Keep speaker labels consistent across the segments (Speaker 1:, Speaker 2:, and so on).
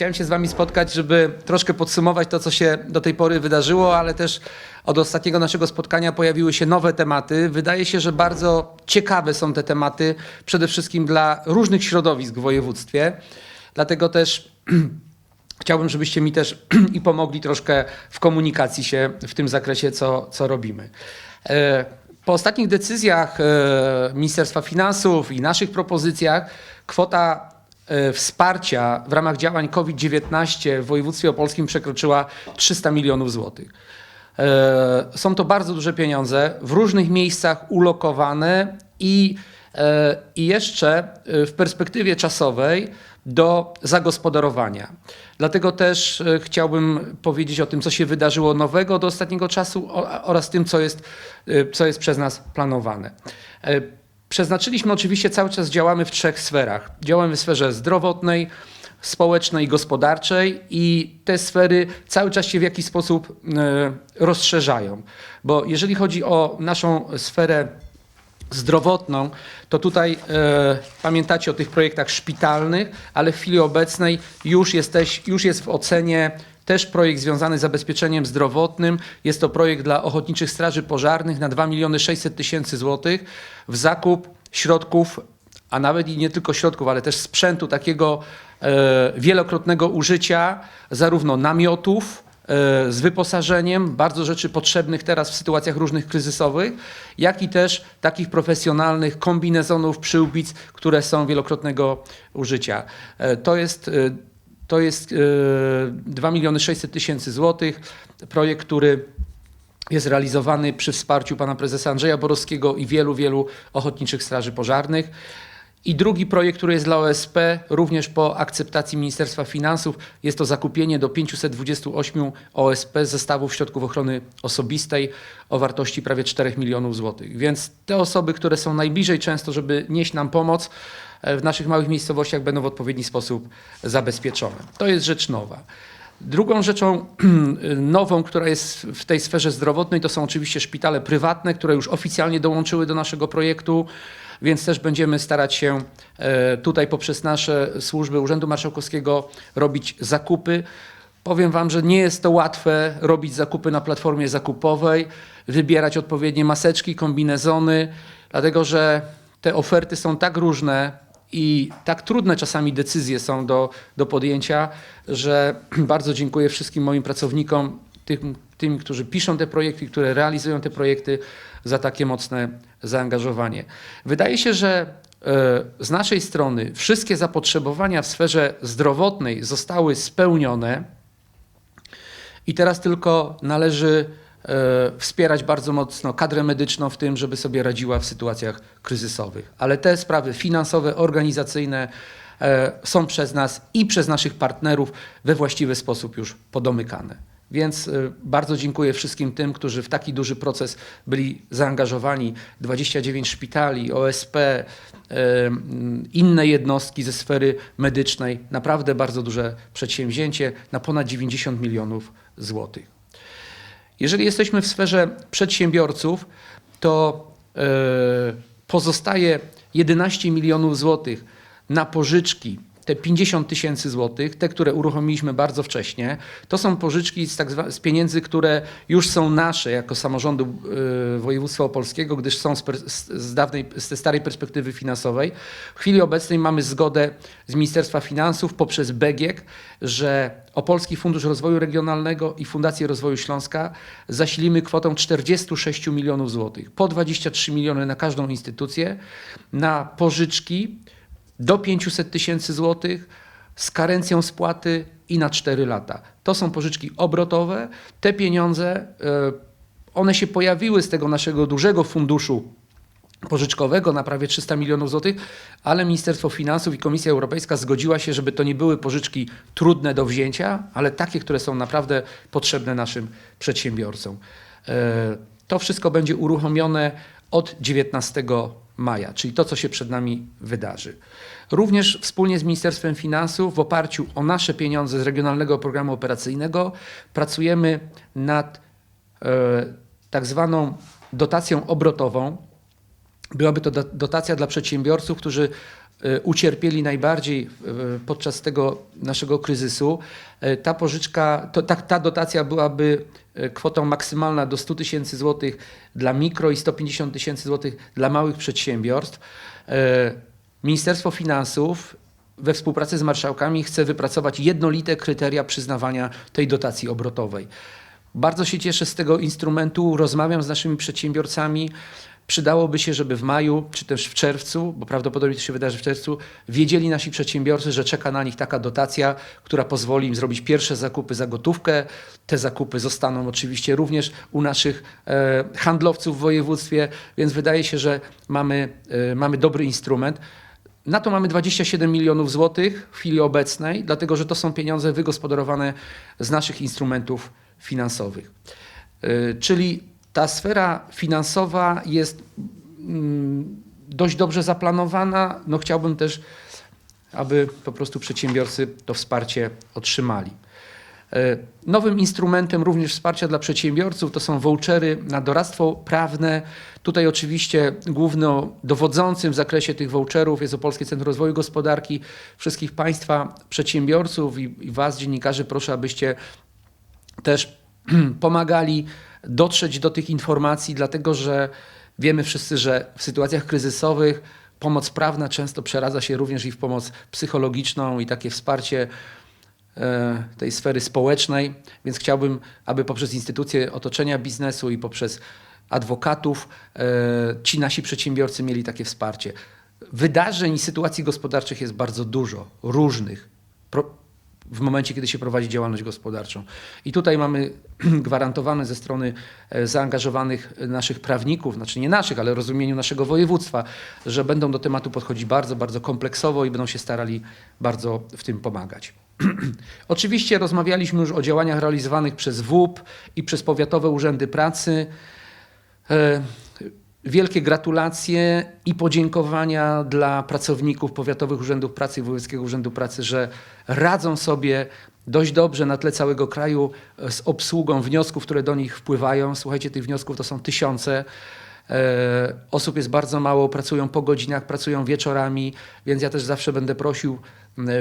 Speaker 1: Chciałem się z Wami spotkać, żeby troszkę podsumować to, co się do tej pory wydarzyło, ale też od ostatniego naszego spotkania pojawiły się nowe tematy. Wydaje się, że bardzo ciekawe są te tematy, przede wszystkim dla różnych środowisk w województwie. Dlatego też chciałbym, żebyście mi też i pomogli troszkę w komunikacji się w tym zakresie, co, co robimy. E, Po ostatnich decyzjach e, Ministerstwa Finansów i naszych propozycjach kwota wsparcia w ramach działań COVID-19 w województwie opolskim przekroczyła 300 milionów złotych. E, Są to bardzo duże pieniądze, w różnych miejscach ulokowane i, e, i jeszcze e, w perspektywie czasowej do zagospodarowania. Dlatego też e, chciałbym powiedzieć o tym, co się wydarzyło nowego do ostatniego czasu oraz tym, co jest, e, co jest przez nas planowane. Przeznaczyliśmy oczywiście cały czas działamy w trzech sferach. Działamy w sferze zdrowotnej, społecznej, gospodarczej i te sfery cały czas się w jakiś sposób e, rozszerzają. Bo jeżeli chodzi o naszą sferę zdrowotną, to tutaj e, pamiętacie o tych projektach szpitalnych, ale w chwili obecnej już, jesteś, już jest w ocenie też projekt związany z zabezpieczeniem zdrowotnym. Jest to projekt dla Ochotniczych Straży Pożarnych na 2 miliony 600 tysięcy złotych w zakup środków, a nawet i nie tylko środków, ale też sprzętu takiego e, wielokrotnego użycia, zarówno namiotów, e, z wyposażeniem, bardzo rzeczy potrzebnych teraz w sytuacjach różnych kryzysowych, jak i też takich profesjonalnych kombinezonów, przyłbic, które są wielokrotnego użycia. E, To jest, e, to jest e, 2 miliony 600 tysięcy złotych. Projekt, który jest realizowany przy wsparciu pana prezesa Andrzeja Borowskiego i wielu, wielu ochotniczych straży pożarnych. I drugi projekt, który jest dla OSP, również po akceptacji Ministerstwa Finansów, jest to zakupienie do 528 OSP zestawów środków ochrony osobistej o wartości prawie 4 milionów złotych. Więc te osoby, które są najbliżej często, żeby nieść nam pomoc, e, w naszych małych miejscowościach będą w odpowiedni sposób zabezpieczone. To jest rzecz nowa. Drugą rzeczą nową, która jest w tej sferze zdrowotnej, to są oczywiście szpitale prywatne, które już oficjalnie dołączyły do naszego projektu, więc też będziemy starać się e, tutaj poprzez nasze służby Urzędu Marszałkowskiego robić zakupy. Powiem Wam, że nie jest to łatwe robić zakupy na platformie zakupowej, wybierać odpowiednie maseczki, kombinezony, dlatego że te oferty są tak różne, i tak trudne czasami decyzje są do, do podjęcia, że bardzo dziękuję wszystkim moim pracownikom, tym, tym, którzy piszą te projekty, które realizują te projekty, za takie mocne zaangażowanie. Wydaje się, że e, z naszej strony wszystkie zapotrzebowania w sferze zdrowotnej zostały spełnione. I teraz tylko należy wspierać bardzo mocno kadrę medyczną w tym, żeby sobie radziła w sytuacjach kryzysowych. Ale te sprawy finansowe, organizacyjne e, są przez nas i przez naszych partnerów we właściwy sposób już podomykane. Więc e, bardzo dziękuję wszystkim tym, którzy w taki duży proces byli zaangażowani. 29 szpitali, OSP, e, inne jednostki ze sfery medycznej. Naprawdę bardzo duże przedsięwzięcie na ponad 90 milionów złotych. Jeżeli jesteśmy w sferze przedsiębiorców, to e, pozostaje 11 milionów złotych na pożyczki, te 50 tysięcy złotych, te, które uruchomiliśmy bardzo wcześnie. To są pożyczki z, tak z pieniędzy, które już są nasze jako samorządu e, województwa opolskiego, gdyż są z, z, dawnej, z tej starej perspektywy finansowej. W chwili obecnej mamy zgodę z Ministerstwa Finansów poprzez BGiEK, że Opolski Fundusz Rozwoju Regionalnego i Fundację Rozwoju Śląska zasilimy kwotą 46 milionów złotych. Po 23 miliony na każdą instytucję, na pożyczki do 500 tysięcy złotych z karencją spłaty i na 4 lata. To są pożyczki obrotowe. Te pieniądze, e, one się pojawiły z tego naszego dużego funduszu pożyczkowego na prawie 300 milionów złotych, ale Ministerstwo Finansów i Komisja Europejska zgodziła się, żeby to nie były pożyczki trudne do wzięcia, ale takie, które są naprawdę potrzebne naszym przedsiębiorcom. E, To wszystko będzie uruchomione od 19 maja, czyli to, co się przed nami wydarzy. Również wspólnie z Ministerstwem Finansów, w oparciu o nasze pieniądze z Regionalnego Programu Operacyjnego, pracujemy nad e, tak zwaną dotacją obrotową, Byłaby to do- dotacja dla przedsiębiorców, którzy ucierpieli najbardziej e, podczas tego naszego kryzysu. E, Ta pożyczka, to, ta, ta dotacja byłaby kwotą maksymalna do 100 tysięcy złotych dla mikro i 150 tysięcy złotych dla małych przedsiębiorstw. Ministerstwo Finansów we współpracy z marszałkami chce wypracować jednolite kryteria przyznawania tej dotacji obrotowej. Bardzo się cieszę z tego instrumentu, rozmawiam z naszymi przedsiębiorcami. Przydałoby się, żeby w maju czy też w czerwcu, bo prawdopodobnie to się wydarzy w czerwcu, wiedzieli nasi przedsiębiorcy, że czeka na nich taka dotacja, która pozwoli im zrobić pierwsze zakupy za gotówkę. Te zakupy zostaną oczywiście również u naszych e, handlowców w województwie, więc wydaje się, że mamy, e, mamy dobry instrument. Na to mamy 27 milionów złotych w chwili obecnej, dlatego że to są pieniądze wygospodarowane z naszych instrumentów finansowych. Y, Czyli ta sfera finansowa jest mm, dość dobrze zaplanowana. No chciałbym też, aby po prostu przedsiębiorcy to wsparcie otrzymali. E, Nowym instrumentem również wsparcia dla przedsiębiorców to są vouchery na doradztwo prawne. Tutaj oczywiście główno dowodzącym w zakresie tych voucherów jest Opolskie Centrum Rozwoju Gospodarki. Wszystkich Państwa przedsiębiorców i, i Was, dziennikarzy, proszę, abyście też pomagali dotrzeć do tych informacji, dlatego że wiemy wszyscy, że w sytuacjach kryzysowych pomoc prawna często przeradza się również i w pomoc psychologiczną i takie wsparcie e, tej sfery społecznej, więc chciałbym, aby poprzez instytucje otoczenia biznesu i poprzez adwokatów e, ci nasi przedsiębiorcy mieli takie wsparcie. Wydarzeń i sytuacji gospodarczych jest bardzo dużo, różnych. W momencie, kiedy się prowadzi działalność gospodarczą. I tutaj mamy gwarantowane ze strony e, zaangażowanych naszych prawników, znaczy nie naszych, ale rozumieniu naszego województwa, że będą do tematu podchodzić bardzo, bardzo kompleksowo i będą się starali bardzo w tym pomagać. Oczywiście rozmawialiśmy już o działaniach realizowanych przez WUP i przez powiatowe urzędy pracy. Wielkie gratulacje i podziękowania dla pracowników Powiatowych Urzędów Pracy i Wojewódzkiego Urzędu Pracy, że radzą sobie dość dobrze na tle całego kraju z obsługą wniosków, które do nich wpływają. Słuchajcie, tych wniosków to są tysiące. E, Osób jest bardzo mało, pracują po godzinach, pracują wieczorami, więc ja też zawsze będę prosił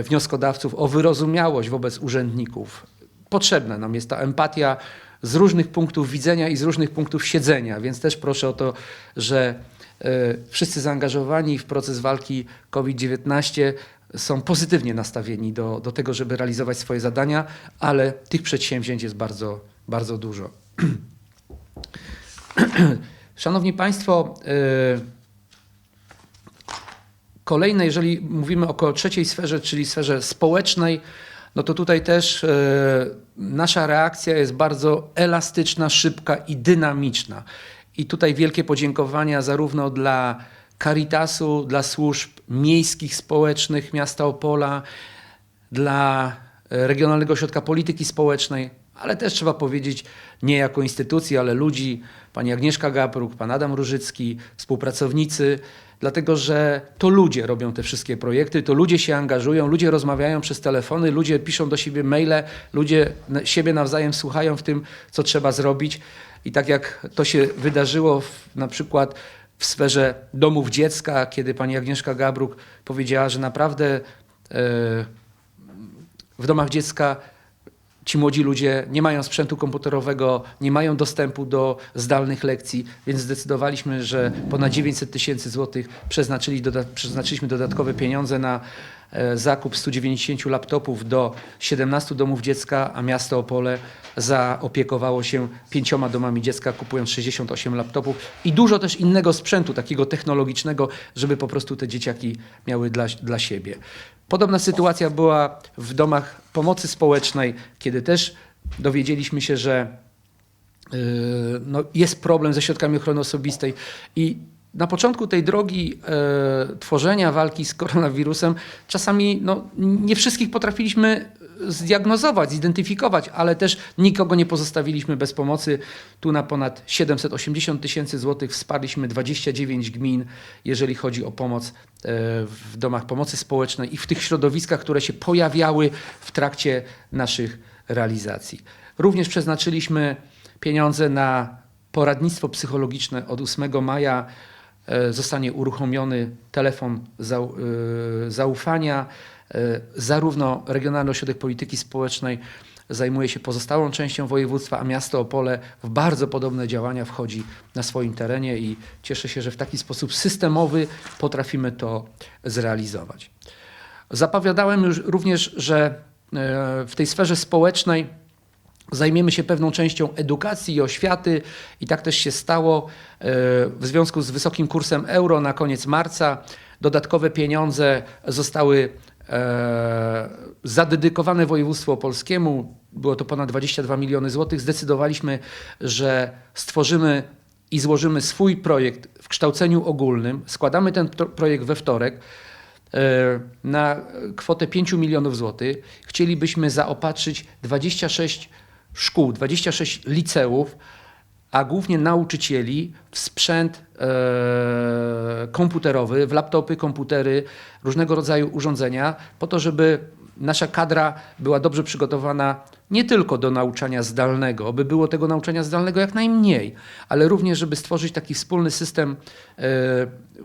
Speaker 1: wnioskodawców o wyrozumiałość wobec urzędników. Potrzebna nam jest ta empatia z różnych punktów widzenia i z różnych punktów siedzenia, więc też proszę o to, że e, wszyscy zaangażowani w proces walki COVID-19 są pozytywnie nastawieni do, do tego, żeby realizować swoje zadania, ale tych przedsięwzięć jest bardzo, bardzo dużo. Szanowni Państwo, e, kolejne, jeżeli mówimy o trzeciej sferze, czyli sferze społecznej, no to tutaj też e, nasza reakcja jest bardzo elastyczna, szybka i dynamiczna. I tutaj wielkie podziękowania zarówno dla Caritasu, dla służb miejskich, społecznych miasta Opola, dla Regionalnego Ośrodka Polityki Społecznej, ale też trzeba powiedzieć nie jako instytucji, ale ludzi, pani Agnieszka Gapruk, pan Adam Różycki, współpracownicy, dlatego że to ludzie robią te wszystkie projekty, to ludzie się angażują, ludzie rozmawiają przez telefony, ludzie piszą do siebie maile, ludzie siebie nawzajem słuchają w tym, co trzeba zrobić. I tak jak to się wydarzyło w, na przykład w sferze domów dziecka, kiedy pani Agnieszka Gabruk powiedziała, że naprawdę e, w domach dziecka ci młodzi ludzie nie mają sprzętu komputerowego, nie mają dostępu do zdalnych lekcji, więc zdecydowaliśmy, że ponad 900 tysięcy złotych przeznaczyli doda- przeznaczyliśmy dodatkowe pieniądze na e, zakup 190 laptopów do 17 domów dziecka, a miasto Opole zaopiekowało się pięcioma domami dziecka, kupując 68 laptopów i dużo też innego sprzętu, takiego technologicznego, żeby po prostu te dzieciaki miały dla, dla siebie. Podobna sytuacja była w domach pomocy społecznej, kiedy też dowiedzieliśmy się, że Yy, no, jest problem ze środkami ochrony osobistej. I na początku tej drogi e, tworzenia walki z koronawirusem czasami no, nie wszystkich potrafiliśmy zdiagnozować, zidentyfikować, ale też nikogo nie pozostawiliśmy bez pomocy. Tu na ponad 780 tysięcy złotych wsparliśmy 29 gmin, jeżeli chodzi o pomoc e, w domach pomocy społecznej i w tych środowiskach, które się pojawiały w trakcie naszych realizacji. Również przeznaczyliśmy pieniądze na poradnictwo psychologiczne od 8 maja. e, zostanie uruchomiony telefon e, zaufania. E, Zarówno Regionalny Ośrodek Polityki Społecznej zajmuje się pozostałą częścią województwa, a miasto Opole w bardzo podobne działania wchodzi na swoim terenie i cieszę się, że w taki sposób systemowy potrafimy to zrealizować. Zapowiadałem już również, że e, w tej sferze społecznej Zajmiemy się pewną częścią edukacji i oświaty i tak też się stało. E, W związku z wysokim kursem euro na koniec marca dodatkowe pieniądze zostały e, zadedykowane województwu opolskiemu. Było to ponad 22 miliony złotych. Zdecydowaliśmy, że stworzymy i złożymy swój projekt w kształceniu ogólnym. Składamy ten pro- projekt we wtorek e, na kwotę 5 milionów złotych. Chcielibyśmy zaopatrzyć 26 szkół, 26 liceów, a głównie nauczycieli w sprzęt e, komputerowy, w laptopy, komputery, różnego rodzaju urządzenia, po to, żeby nasza kadra była dobrze przygotowana nie tylko do nauczania zdalnego, by było tego nauczania zdalnego jak najmniej, ale również, żeby stworzyć taki wspólny system, e,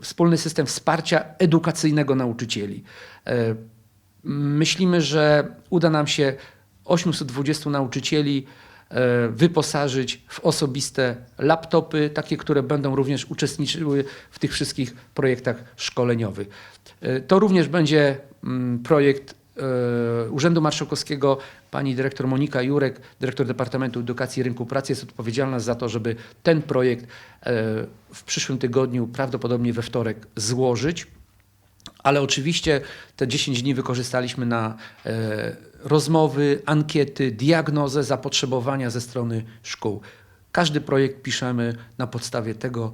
Speaker 1: wspólny system wsparcia edukacyjnego nauczycieli. E, Myślimy, że uda nam się 820 nauczycieli wyposażyć w osobiste laptopy, takie, które będą również uczestniczyły w tych wszystkich projektach szkoleniowych. E, To również będzie mm, projekt e, Urzędu Marszałkowskiego. Pani dyrektor Monika Jurek, dyrektor Departamentu Edukacji i Rynku Pracy jest odpowiedzialna za to, żeby ten projekt e, w przyszłym tygodniu, prawdopodobnie we wtorek, złożyć. Ale oczywiście te 10 dni wykorzystaliśmy na e, rozmowy, ankiety, diagnozę zapotrzebowania ze strony szkół. Każdy projekt piszemy na podstawie tego,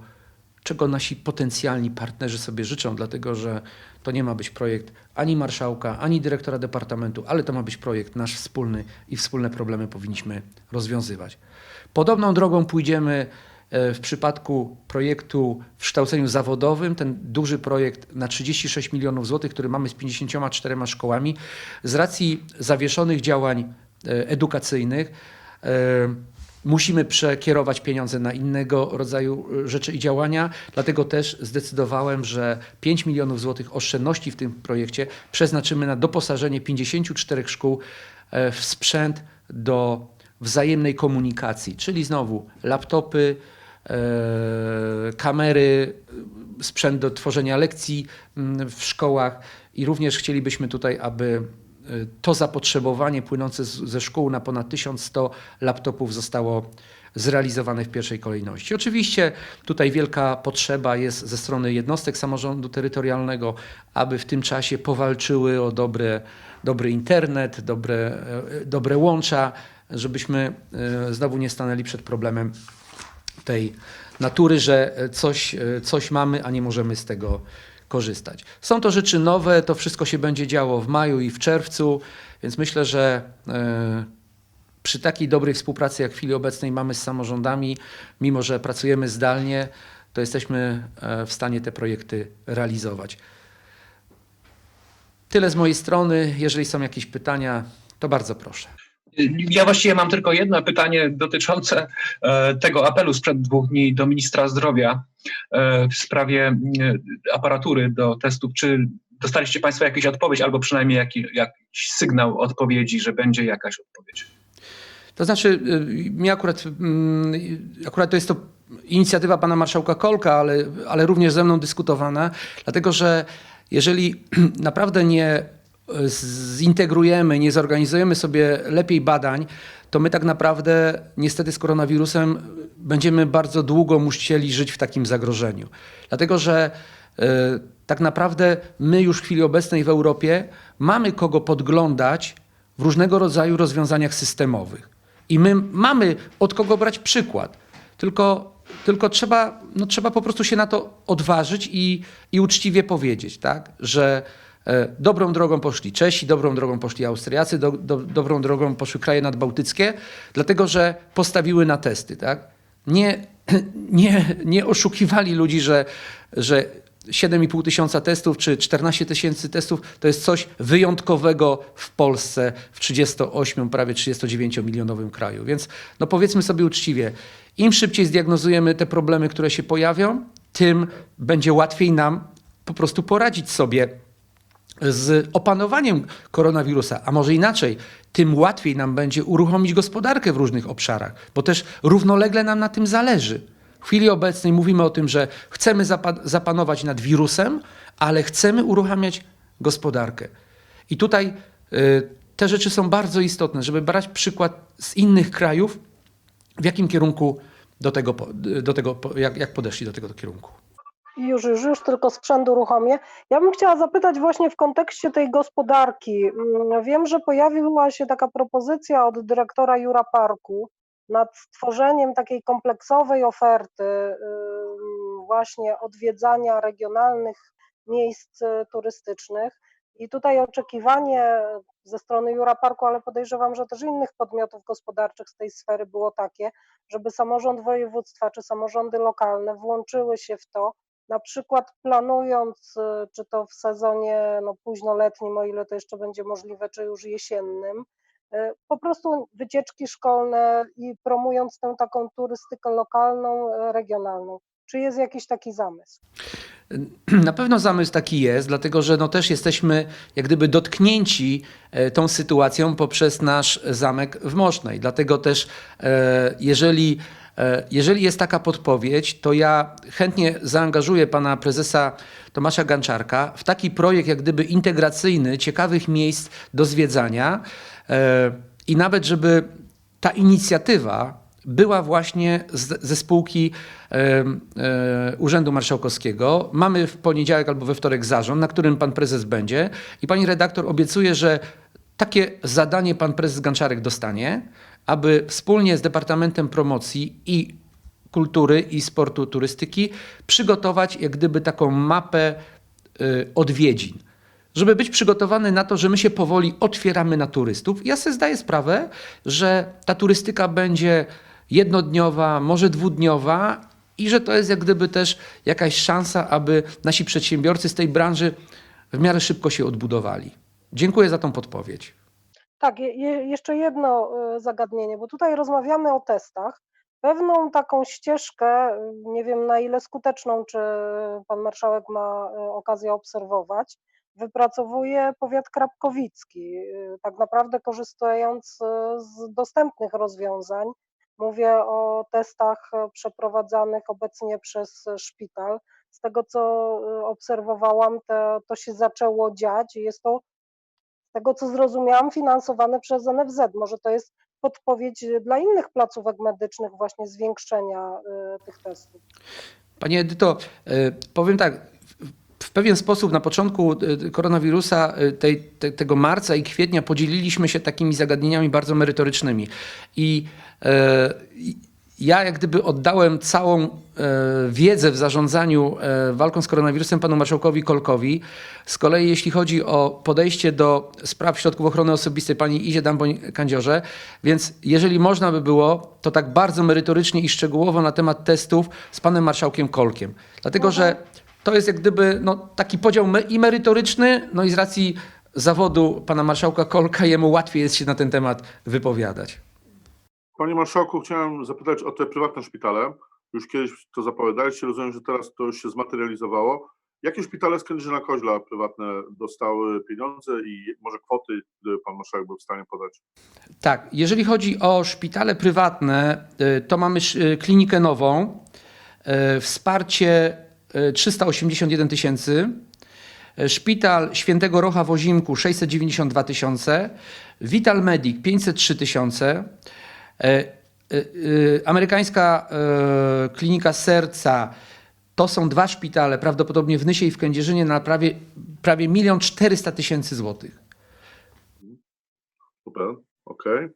Speaker 1: czego nasi potencjalni partnerzy sobie życzą, dlatego że to nie ma być projekt ani marszałka, ani dyrektora departamentu, ale to ma być projekt nasz wspólny i wspólne problemy powinniśmy rozwiązywać. Podobną drogą pójdziemy w przypadku projektu w kształceniu zawodowym, ten duży projekt na 36 milionów złotych, który mamy z 54 szkołami, z racji zawieszonych działań e, edukacyjnych, e, musimy przekierować pieniądze na innego rodzaju e, rzeczy i działania. Dlatego też zdecydowałem, że 5 milionów złotych oszczędności w tym projekcie przeznaczymy na doposażenie 54 szkół e, w sprzęt do wzajemnej komunikacji, czyli znowu laptopy, e, kamery, e, sprzęt do tworzenia lekcji mm, w szkołach i również chcielibyśmy tutaj, aby e, to zapotrzebowanie płynące ze szkół na ponad 1100 laptopów zostało zrealizowane w pierwszej kolejności. Oczywiście tutaj wielka potrzeba jest ze strony jednostek samorządu terytorialnego, aby w tym czasie powalczyły o dobre, dobry internet, dobre, e, dobre łącza, żebyśmy znowu nie stanęli przed problemem tej natury, że coś, coś mamy, a nie możemy z tego korzystać. Są to rzeczy nowe, to wszystko się będzie działo w maju i w czerwcu, więc myślę, że e, przy takiej dobrej współpracy, jak w chwili obecnej mamy z samorządami, mimo że pracujemy zdalnie, to jesteśmy e, w stanie te projekty realizować. Tyle z mojej strony. Jeżeli są jakieś pytania, to bardzo proszę.
Speaker 2: Ja właściwie mam tylko jedno pytanie dotyczące e, tego apelu sprzed dwóch dni do ministra zdrowia e, w sprawie e, aparatury do testów. Czy dostaliście Państwo jakąś odpowiedź albo przynajmniej jaki, jakiś sygnał odpowiedzi, że będzie jakaś odpowiedź?
Speaker 1: To znaczy, y, mi akurat, mm, akurat to jest to inicjatywa pana marszałka Kolka, ale, ale również ze mną dyskutowana, dlatego że jeżeli naprawdę nie zintegrujemy, nie zorganizujemy sobie lepiej badań, to my tak naprawdę niestety z koronawirusem będziemy bardzo długo musieli żyć w takim zagrożeniu. Dlatego że y, tak naprawdę my już w chwili obecnej w Europie mamy kogo podglądać w różnego rodzaju rozwiązaniach systemowych. I my mamy od kogo brać przykład. Tylko, tylko trzeba, no trzeba po prostu się na to odważyć i, i uczciwie powiedzieć, tak? że e, dobrą drogą poszli Czesi, dobrą drogą poszli Austriacy, do, do, dobrą drogą poszły kraje nadbałtyckie, dlatego że postawiły na testy. Tak? Nie, nie, nie oszukiwali ludzi, że, że 7,5 tysiąca testów czy 14 tysięcy testów to jest coś wyjątkowego w Polsce, w 38, prawie 39 milionowym kraju. Więc no powiedzmy sobie uczciwie, im szybciej zdiagnozujemy te problemy, które się pojawią, tym będzie łatwiej nam po prostu poradzić sobie z opanowaniem koronawirusa, a może inaczej, tym łatwiej nam będzie uruchomić gospodarkę w różnych obszarach, bo też równolegle nam na tym zależy. W chwili obecnej mówimy o tym, że chcemy zapa- zapanować nad wirusem, ale chcemy uruchamiać gospodarkę. I tutaj y, te rzeczy są bardzo istotne, żeby brać przykład z innych krajów, w jakim kierunku do tego, do tego jak, jak podeszli do tego kierunku.
Speaker 3: Już, już, już tylko sprzęt uruchomię. Ja bym chciała zapytać właśnie w kontekście tej gospodarki. Mm, Wiem, że pojawiła się taka propozycja od dyrektora Jura Parku nad stworzeniem takiej kompleksowej oferty właśnie odwiedzania regionalnych miejsc y, turystycznych. I tutaj oczekiwanie ze strony Jura Parku, ale podejrzewam, że też innych podmiotów gospodarczych z tej sfery było takie, żeby samorząd województwa czy samorządy lokalne włączyły się w to, na przykład planując, y, czy to w sezonie no, późnoletnim, o ile to jeszcze będzie możliwe, czy już jesiennym, po prostu wycieczki szkolne i promując tę taką turystykę lokalną, y, regionalną. Czy jest jakiś taki zamysł?
Speaker 1: Na pewno zamysł taki jest, dlatego że no też jesteśmy jak gdyby dotknięci e, tą sytuacją poprzez nasz zamek w Mosznej. Dlatego też e, jeżeli, e, jeżeli jest taka podpowiedź, to ja chętnie zaangażuję pana prezesa Tomasza Ganczarka w taki projekt jak gdyby integracyjny ciekawych miejsc do zwiedzania e, i nawet żeby ta inicjatywa była właśnie z, ze spółki e, e, Urzędu Marszałkowskiego. Mamy w poniedziałek albo we wtorek zarząd, na którym pan prezes będzie i pani redaktor obiecuje, że takie zadanie pan prezes Ganczarek dostanie, aby wspólnie z Departamentem Promocji i Kultury i Sportu Turystyki przygotować jak gdyby taką mapę odwiedzin żeby być przygotowany na to, że my się powoli otwieramy na turystów. Ja sobie zdaję sprawę, że ta turystyka będzie jednodniowa, może dwudniowa i że to jest jak gdyby też jakaś szansa, aby nasi przedsiębiorcy z tej branży w miarę szybko się odbudowali. Dziękuję za tą podpowiedź.
Speaker 3: Tak, je, je, jeszcze jedno y, zagadnienie, bo tutaj rozmawiamy o testach. Pewną taką ścieżkę, y, nie wiem na ile skuteczną, czy pan marszałek ma y, okazję obserwować, wypracowuje powiat krapkowicki, y, tak naprawdę korzystając y, z dostępnych rozwiązań. Mówię o testach y, przeprowadzanych obecnie przez szpital. Z tego co obserwowałam, to, to się zaczęło dziać i jest to z tego co zrozumiałam, finansowane przez NFZ. Może to jest podpowiedź dla innych placówek medycznych, właśnie zwiększenia tych testów.
Speaker 1: Panie Edyto, powiem tak. W- pewien sposób na początku y, koronawirusa, y, tej, te, tego marca i kwietnia, podzieliliśmy się takimi zagadnieniami bardzo merytorycznymi. I e, ja jak gdyby oddałem całą e, wiedzę w zarządzaniu e, walką z koronawirusem panu marszałkowi Kolkowi. Z kolei jeśli chodzi o podejście do spraw środków ochrony osobistej pani Izie Damboń-Kandziorze, więc jeżeli można by było, to tak bardzo merytorycznie i szczegółowo na temat testów z panem marszałkiem Kolkiem. Dlatego, że to jest jak gdyby no, taki podział me- i merytoryczny, no i z racji zawodu pana marszałka Kolka jemu łatwiej jest się na ten temat wypowiadać.
Speaker 4: Panie Marszałku, chciałem zapytać o te prywatne szpitale. Już kiedyś to zapowiadaliście, rozumiem, że teraz to już się zmaterializowało. Jakie szpitale z Kędzierzyna Koźla prywatne dostały pieniądze i może kwoty, gdyby Pan Marszałek był w stanie podać?
Speaker 1: Tak, jeżeli chodzi o szpitale prywatne, y, to mamy y, klinikę nową, y, wsparcie 381 tysięcy, y, szpital Świętego Rocha w Ozimku 692 tysiące, Vital Medic 503 tysiące, y, amerykańska klinika serca to są dwa szpitale, prawdopodobnie w Nysie i w Kędzierzynie na prawie, prawie 1 400 tysięcy złotych.
Speaker 4: Super, okej.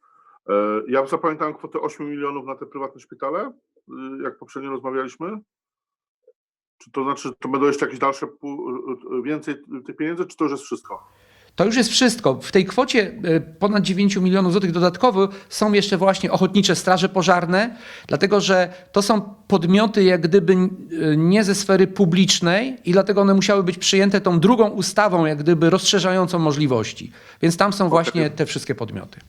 Speaker 4: E, Ja zapamiętałem kwotę 8 milionów na te prywatne szpitale, y, jak poprzednio rozmawialiśmy. Czy to znaczy, że to będą jeszcze jakieś dalsze więcej tych pieniędzy, czy to już jest wszystko?
Speaker 1: To już jest wszystko. W tej kwocie y, ponad 9 milionów złotych dodatkowo są jeszcze właśnie ochotnicze straże pożarne, dlatego że to są podmioty jak gdyby y, nie ze sfery publicznej i dlatego one musiały być przyjęte tą drugą ustawą jak gdyby rozszerzającą możliwości. Więc tam są właśnie te wszystkie podmioty.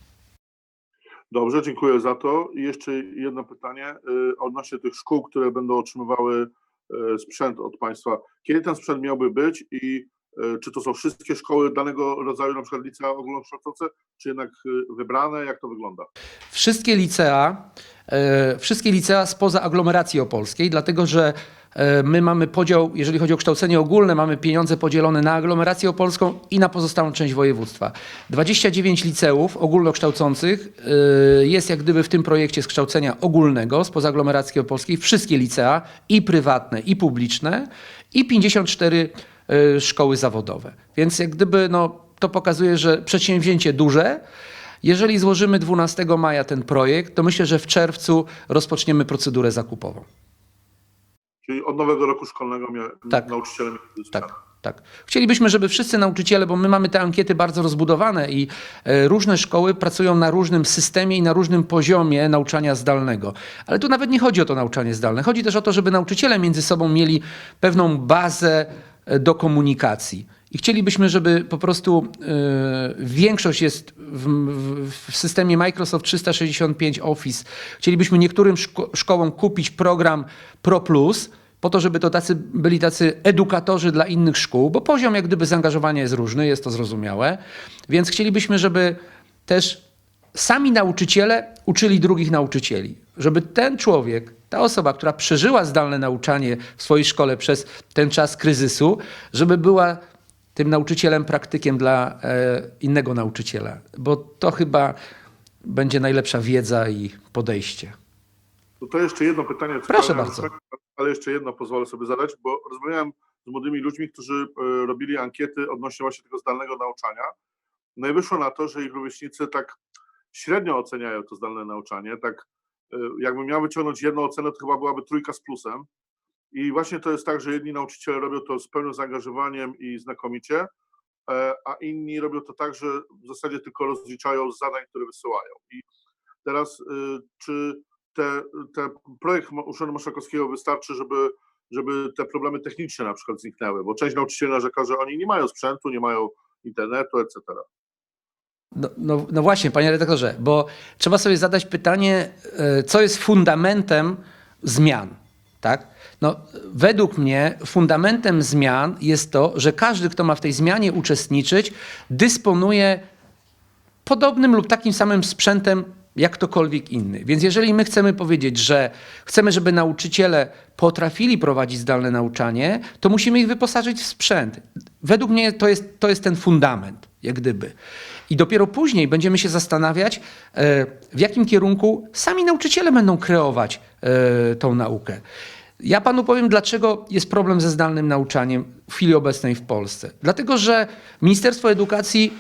Speaker 4: Dobrze, dziękuję za to. I jeszcze jedno pytanie y, odnośnie tych szkół, które będą otrzymywały e, sprzęt od państwa. Kiedy ten sprzęt miałby być i e, czy to są wszystkie szkoły danego rodzaju, na przykład licea ogólnokształcące, czy jednak e, wybrane? Jak to wygląda?
Speaker 1: Wszystkie licea, e, wszystkie licea spoza aglomeracji opolskiej, dlatego że e, my mamy podział, jeżeli chodzi o kształcenie ogólne, mamy pieniądze podzielone na aglomerację opolską i na pozostałą część województwa. 29 liceów ogólnokształcących e, jest jak gdyby w tym projekcie z kształcenia ogólnego, spoza aglomeracji opolskiej, wszystkie licea i prywatne, i publiczne i 54 e, szkoły zawodowe. Więc jak gdyby no, to pokazuje, że przedsięwzięcie duże, jeżeli złożymy 12 maja ten projekt, to myślę, że w czerwcu rozpoczniemy procedurę zakupową.
Speaker 4: Czyli od nowego roku szkolnego mia,
Speaker 1: Tak.
Speaker 4: nauczyciele mieli sprzęt.
Speaker 1: Tak, tak. Chcielibyśmy, żeby wszyscy nauczyciele, bo my mamy te ankiety bardzo rozbudowane i e, różne szkoły pracują na różnym systemie i na różnym poziomie nauczania zdalnego. Ale tu nawet nie chodzi o to nauczanie zdalne. Chodzi też o to, żeby nauczyciele między sobą mieli pewną bazę e, do komunikacji. I chcielibyśmy, żeby po prostu e, większość jest w, w, w systemie Microsoft 365 Office. Chcielibyśmy niektórym szko- szkołom kupić program Pro Plus, po to, żeby to tacy, byli tacy edukatorzy dla innych szkół, bo poziom jak gdyby zaangażowania jest różny, jest to zrozumiałe. Więc chcielibyśmy, żeby też sami nauczyciele uczyli drugich nauczycieli. Żeby ten człowiek, ta osoba, która przeżyła zdalne nauczanie w swojej szkole przez ten czas kryzysu, żeby była tym nauczycielem, praktykiem dla e, innego nauczyciela. Bo to chyba będzie najlepsza wiedza i podejście.
Speaker 4: To, to jeszcze jedno pytanie.
Speaker 1: Proszę bardzo.
Speaker 4: Ale jeszcze jedno pozwolę sobie zadać, bo rozmawiałem z młodymi ludźmi, którzy e, robili ankiety odnośnie właśnie tego zdalnego nauczania. No i wyszło na to, że ich rówieśnicy tak średnio oceniają to zdalne nauczanie. Tak e, jakbym miał wyciągnąć jedną ocenę, to chyba byłaby trójka z plusem. I właśnie to jest tak, że jedni nauczyciele robią to z pełnym zaangażowaniem i znakomicie, e, a inni robią to tak, że w zasadzie tylko rozliczają z zadań, które wysyłają. I teraz y, czy te, te projekt Urzędu Marszałkowskiego wystarczy, żeby, żeby te problemy techniczne na przykład zniknęły, bo część nauczycieli narzeka, że oni nie mają sprzętu, nie mają internetu, etc.
Speaker 1: No, no, no właśnie, panie redaktorze, bo trzeba sobie zadać pytanie, e, co jest fundamentem zmian, tak? No, według mnie fundamentem zmian jest to, że każdy, kto ma w tej zmianie uczestniczyć, dysponuje podobnym lub takim samym sprzętem jak ktokolwiek inny. Więc jeżeli my chcemy powiedzieć, że chcemy, żeby nauczyciele potrafili prowadzić zdalne nauczanie, to musimy ich wyposażyć w sprzęt. Według mnie to jest, to jest ten fundament, jak gdyby. I dopiero później będziemy się zastanawiać, e, w jakim kierunku sami nauczyciele będą kreować e, tą naukę. Ja panu powiem, dlaczego jest problem ze zdalnym nauczaniem w chwili obecnej w Polsce. Dlatego, że Ministerstwo Edukacji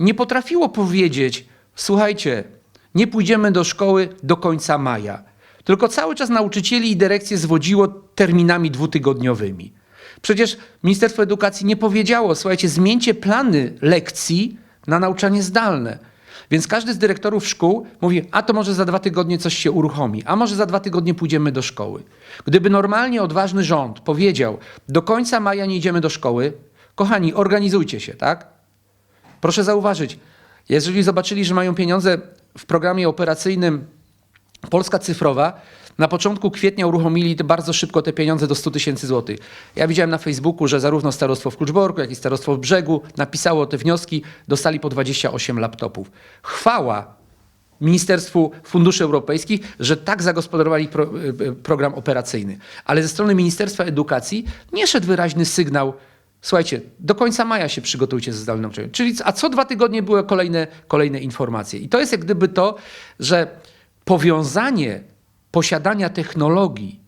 Speaker 1: nie potrafiło powiedzieć: słuchajcie, nie pójdziemy do szkoły do końca maja. Tylko cały czas nauczycieli i dyrekcję zwodziło terminami dwutygodniowymi. Przecież Ministerstwo Edukacji nie powiedziało: słuchajcie, zmieńcie plany lekcji na nauczanie zdalne. Więc każdy z dyrektorów szkół mówi, a to może za dwa tygodnie coś się uruchomi, a może za dwa tygodnie pójdziemy do szkoły. Gdyby normalnie odważny rząd powiedział, do końca maja nie idziemy do szkoły, kochani, organizujcie się, tak? Proszę zauważyć, jeżeli zobaczyli, że mają pieniądze w programie operacyjnym Polska Cyfrowa, na początku kwietnia uruchomili bardzo szybko te pieniądze do 100 tysięcy złotych. Ja widziałem na Facebooku, że zarówno starostwo w Kluczborku, jak i starostwo w Brzegu napisało te wnioski, dostali po 28 laptopów. Chwała Ministerstwu Funduszy Europejskich, że tak zagospodarowali pro, y, program operacyjny. Ale ze strony Ministerstwa Edukacji nie szedł wyraźny sygnał, słuchajcie, do końca maja się przygotujcie ze zdalnym nauczaniem. Czyli, a co dwa tygodnie były kolejne, kolejne informacje. I to jest jak gdyby to, że powiązanie posiadania technologii,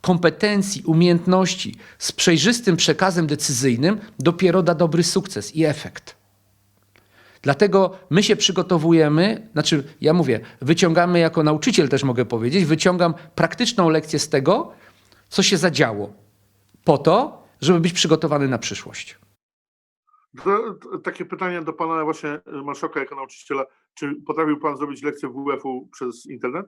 Speaker 1: kompetencji, umiejętności z przejrzystym przekazem decyzyjnym dopiero da dobry sukces i efekt. Dlatego my się przygotowujemy, znaczy ja mówię, wyciągamy jako nauczyciel też mogę powiedzieć, wyciągam praktyczną lekcję z tego, co się zadziało, po to, żeby być przygotowany na przyszłość.
Speaker 4: Takie pytanie do pana właśnie marszałka jako nauczyciela. Czy potrafił pan zrobić lekcję WF-u przez internet?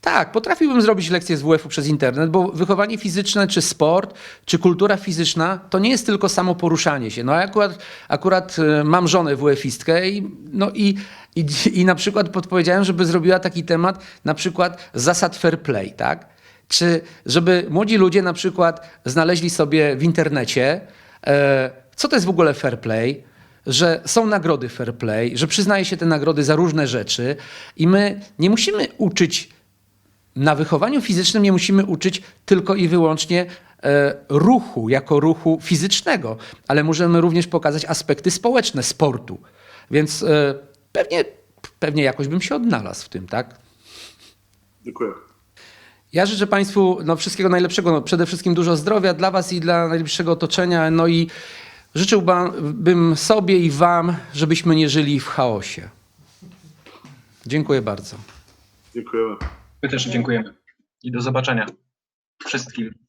Speaker 1: Tak, potrafiłbym zrobić lekcję z WF-u przez internet, bo wychowanie fizyczne, czy sport, czy kultura fizyczna to nie jest tylko samo poruszanie się. No akurat, akurat y, mam żonę WF-istkę i, no i, i, i na przykład podpowiedziałem, żeby zrobiła taki temat, na przykład zasad fair play, tak? Czy żeby młodzi ludzie na przykład znaleźli sobie w internecie, e, co to jest w ogóle fair play, że są nagrody fair play, że przyznaje się te nagrody za różne rzeczy i my nie musimy uczyć na wychowaniu fizycznym nie musimy uczyć tylko i wyłącznie e, ruchu jako ruchu fizycznego, ale możemy również pokazać aspekty społeczne sportu. Więc e, pewnie, pewnie jakoś bym się odnalazł w tym, tak?
Speaker 4: Dziękuję.
Speaker 1: Ja życzę Państwu no, wszystkiego najlepszego, no, przede wszystkim dużo zdrowia dla Was i dla najbliższego otoczenia. No i życzyłbym sobie i Wam, żebyśmy nie żyli w chaosie. Dziękuję bardzo.
Speaker 4: Dziękujemy.
Speaker 2: My też dziękujemy. I do zobaczenia wszystkim.